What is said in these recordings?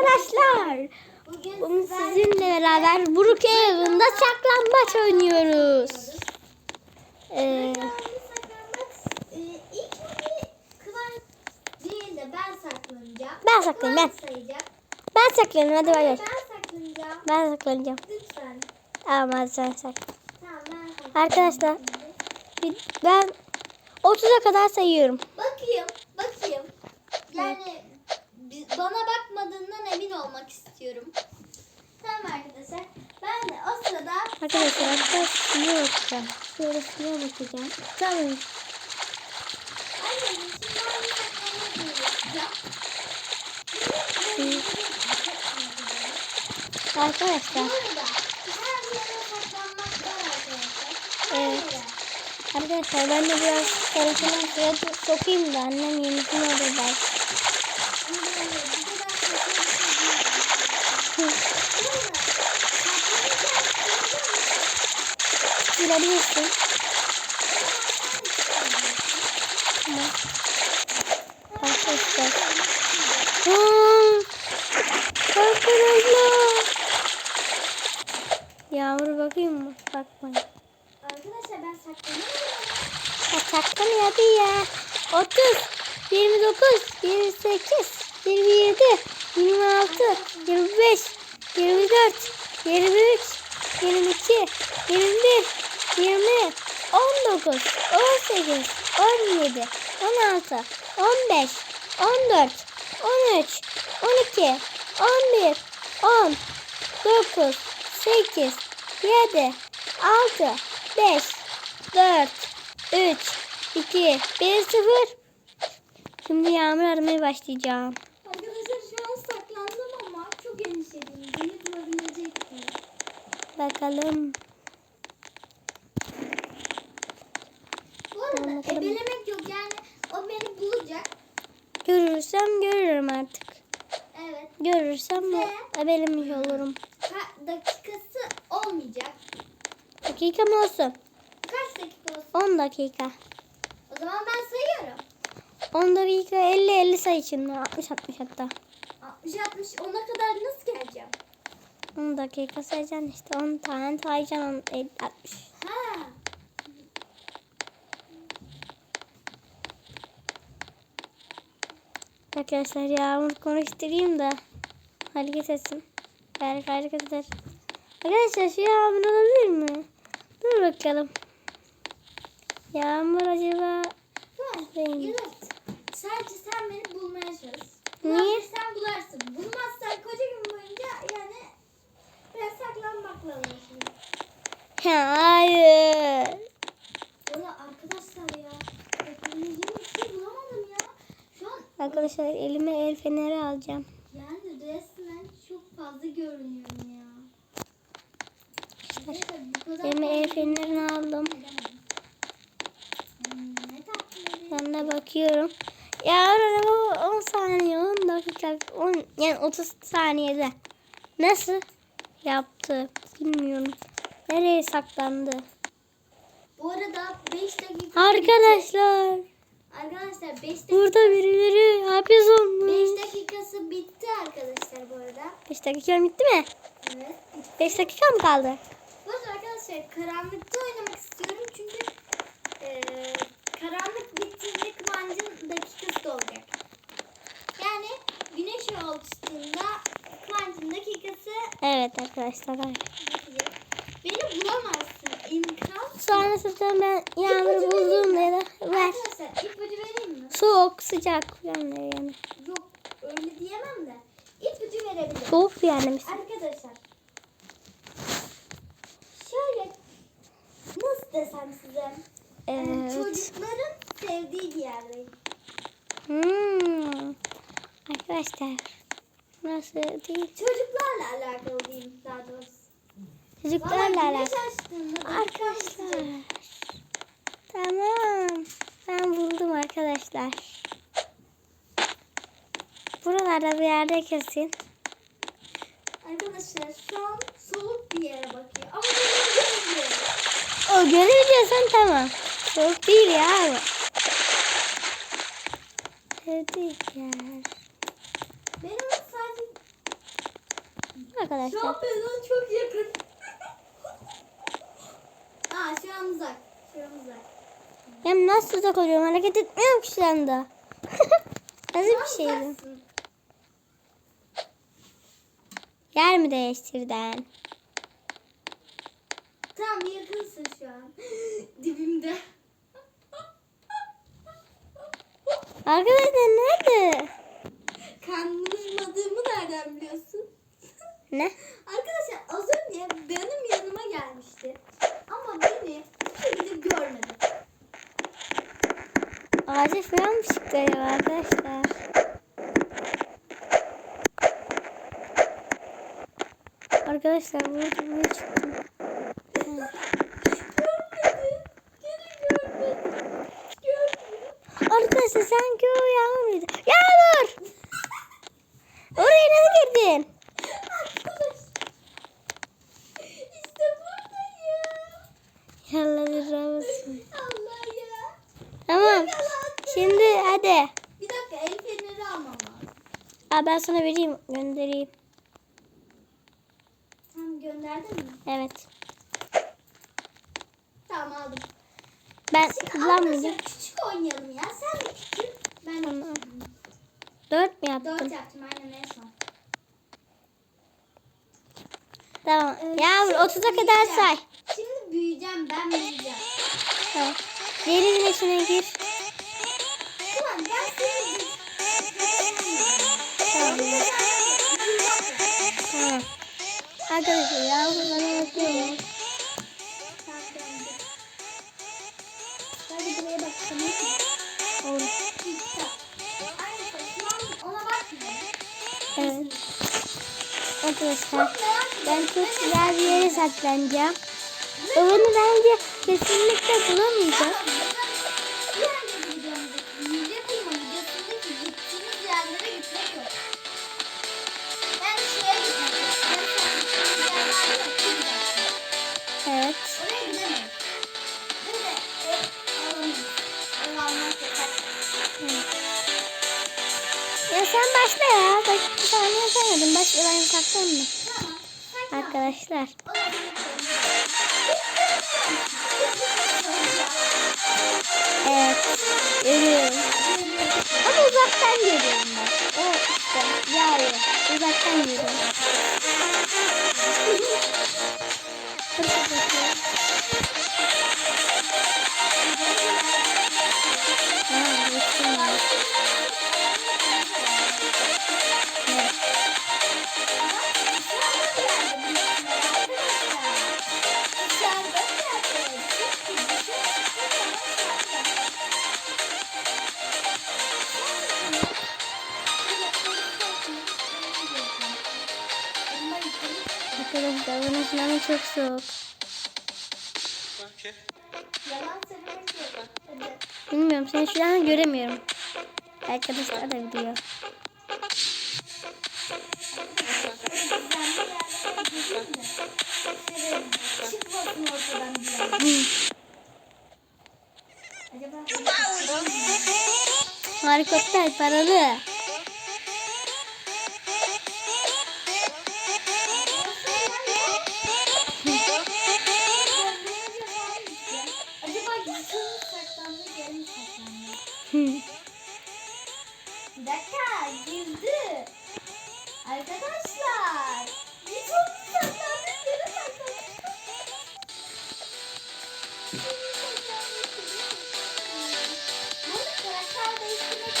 arkadaşlar. Bugün Bugün sizinle beraber Brookhaven'da saklambaç oynuyoruz. Ee, de ben saklanacağım. Ben ben saklanayım hadi bay bay. Ben saklanacağım. Ben saklanacağım. Lütfen. Tamam hadi sen saklan. Tamam. Arkadaşlar. Ben 30'a kadar sayıyorum. Bakayım, bakayım. Yani bi- bana bakmadığından emin olmak istiyorum. Tamam arkadaşlar. Ben de o sırada Arkadaşlar hatta suya bakacağım. Şöyle suya bakacağım. Tamam. Anneciğim şimdi ben bir saklanmak çalışacağım. Bu Arkadaşlar. arada her yere saklanmak var arkadaşlar. Evet. Arkadaşlar ben de biraz telefonu suya sokayım da annem yenisini alır belki. Ama böyle bu kadar saklanmak değil. Girebilirsin. Tamam. Arkadaşlar. Arkadaşlar. Yağmur bakayım mı? Bakmayın. Arkadaşlar ben saklanıyorum. Saklan hadi ya. 30, 29, 28, 27, 26, 25, 24, 23, 22, 21, 20, 19, 18, 17, 16, 15, 14, 13, 12, 11, 10, 9, 8, 7, 6, 5, 4, 3, 2, 1, 0. Şimdi yağmur aramaya başlayacağım. Arkadaşlar şu an saklandım ama çok endişeliyim. Beni bulabilecek mi? Bakalım. Bu arada bakalım. ebelemek yok yani o beni bulacak. Görürsem görürüm artık. Evet. Görürsem Ve- ebelemiş olurum. Ka- dakikası olmayacak. Dakika mı olsun? Kaç dakika olsun? 10 dakika. O zaman ben sayıyorum. 10 dakika 50 50 say şimdi. 60 60 hatta. 60 60 ona kadar nasıl geleceğim? 10 dakika sayacaksın işte 10 tane sayacaksın 50 60. Ha. Arkadaşlar yağmur konuşturayım da hareket etsin. Belki hareket eder. Arkadaşlar şu yağmur olabilir mi? Dur bakalım. Yağmur acaba. Neymiş? Yunus. Sadece sen beni bulmaya çalış. Niye? Bulabilirsen bularsın. Bulmazsan saklanmakla uğraşırım. Hayır. Valla arkadaşlar ya. Şey bulamadım ya. Şu an Arkadaşlar elime el feneri alacağım. yani resmen çok fazla görünüyorum ya. Arkadaşlar bu kadar Elime el fenerini aldım. Hmm, ne tatlı. Ben de bakıyorum. Yağmur araba 10 saniye 10 dakika 10 yani 30 saniyede. Nasıl yaptı bilmiyorum. Nereye saklandı? Bu arada 5 dakika. Arkadaşlar Arkadaşlar 5 dakika. burada birileri hapis 5 olmuş. dakikası bitti arkadaşlar bu arada. 5 dakika bitti mi? Evet. 5 dakika mı kaldı? Bu arada arkadaşlar karanlıkta oynamak istiyorum çünkü eee karanlık bittiğinde Kıvancın dakikası dolacak. Yani güneş oluştuğunda Kıvancın dakikası Evet arkadaşlar. Beni bulamazsın. İmkan. Sonra zaten ben yağmuru bulduğumda ya da ver. Arkadaşlar ipucu vereyim mi? Soğuk sıcak yani. yani. Yok öyle diyemem de. İpucu verebilirim. Soğuk yani. Arkadaşlar. Şöyle nasıl desem size? Evet. Çocukların sevdiği bir yerdeyim. Hmm. Arkadaşlar. Nasıl değil? Çocuklarla alakalı diyeyim daha doğrusu. Çocuklarla güneş alakalı. açtığında Arkadaşlar. Tamam. Ben buldum arkadaşlar. Buralarda bir yerde kesin. Arkadaşlar şu an soğuk bir yere bakıyor. Ama benim. O görebiliyorsan tamam. Soğuk değil ya. Sevdik yer. Ben onu sadece arkadaşlar. Şu an çok yakın. Aa şu an uzak. Şu an uzak. Ya nasıl uzak oluyorum? Hareket etmiyorum ki şu anda. Nasıl bir şey bu? Yer mi değiştirdin? Tamam yakınsın şu an. Dibimde. Arkadaşlar nerede? Kandırmadığımı nereden biliyorsun? Ne? Arkadaşlar az önce benim yanıma gelmişti. Ama beni bir gidip görmedi. Ağaca falan mı çıktı acaba arkadaşlar? Arkadaşlar burada buraya çıktım. Arkadaşlar sanki o yağmur muydu? Yağmur! Oraya nasıl girdin? Arkadaş. İşte buradayım. Yallah olsun. Allah ya. Tamam. Şimdi hadi. Bir dakika el feneri almam lazım. Aa, ben sana vereyim göndereyim. Tamam gönderdin mi? Evet. Tamam aldım. Ben Şimdi kullanmayacağım. küçük oynayalım ya. Sen de küçük. Ben de Tamam. küçük. Dört mü Dört yaptın? yaptım aynen en son. Tamam. Ee, şimdi 30'a kadar say. Şimdi büyüyeceğim ben büyüyeceğim. Tamam. Denizin içine gir. Arkadaşlar bana bakıyor. Hadi buraya bak tamam mı? Olur. Evet. Arkadaşlar ben çok güzel bir yere saklanacağım. Onu bence kesinlikle bulamayacağım. Başla ben. Sen yap. Arkadaşlar. Evet. Görüyorum. Ama uzaktan görüyorum ben. O işte yağıyor. Uzaktan görüyorum. Ha, Arkadaşlar bunun sınavı çok soğuk. Bilmiyorum seni şu an göremiyorum. Arkadaşlar da biliyor. Çıkmasın ortadan bir Helikopter paralı. Girdi. Arkadaşlar, bir çok saklandı, geri saklandı. Bu arada karakter değiştirmek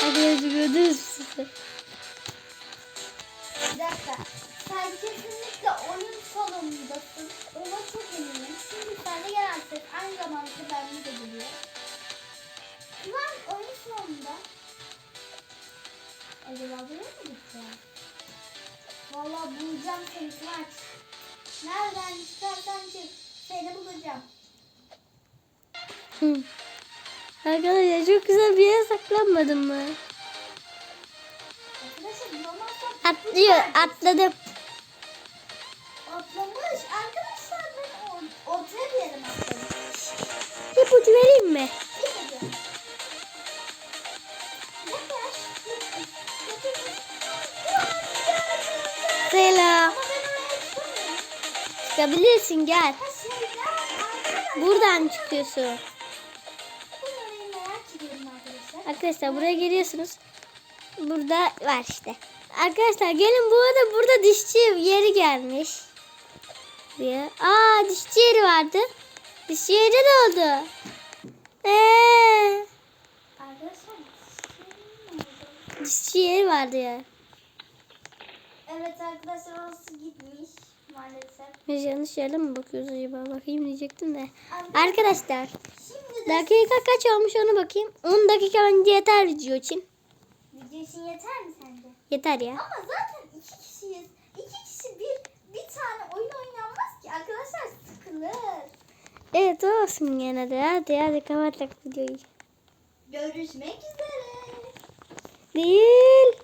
Hadi özgürdünüz sizi. Bir dakika. Sen kesinlikle oyun salonundasın. Ona çok eminim. Çünkü sen de genelde aynı zamanda bende de geliyor. Kıvan oyun salonunda. Acaba buraya mı gideceğim? Valla bulacağım seni Kıvanç. Nereden çıkarsan çık. Seni bulacağım. Hı. Arkadaşlar çok güzel bir yere saklanmadın mı? Arkadaşlar bulamazsam Atlıyor, atladım. Atlamış. Arkadaşlar ben or- ortaya bir yere atladım? İpucu vereyim mi? Selam. Çıkabilirsin gel. Buradan çıkıyorsun. Arkadaşlar. Buraya geliyorsunuz. Burada var işte. Arkadaşlar gelin bu arada burada dişçi yeri gelmiş. Buraya. Aa dişçi yeri vardı. Dişçi yeri de oldu. Eee, dişçi yeri vardı ya. Evet arkadaşlar orası gitmiş maalesef. Biz yanlış yere mi bakıyoruz acaba? Bakayım diyecektim de. Arkadaşlar. Arkadaşlar Şimdi de dakika kaç olmuş onu bakayım. 10 dakika bence yeter video için. video için yeter mi sence? Yeter ya. Ama zaten iki kişiyiz. İki kişi bir bir tane oyun oynanmaz ki arkadaşlar sıkılır. Evet olsun gene de. Hadi hadi kapatalım videoyu. Görüşmek üzere. Değil.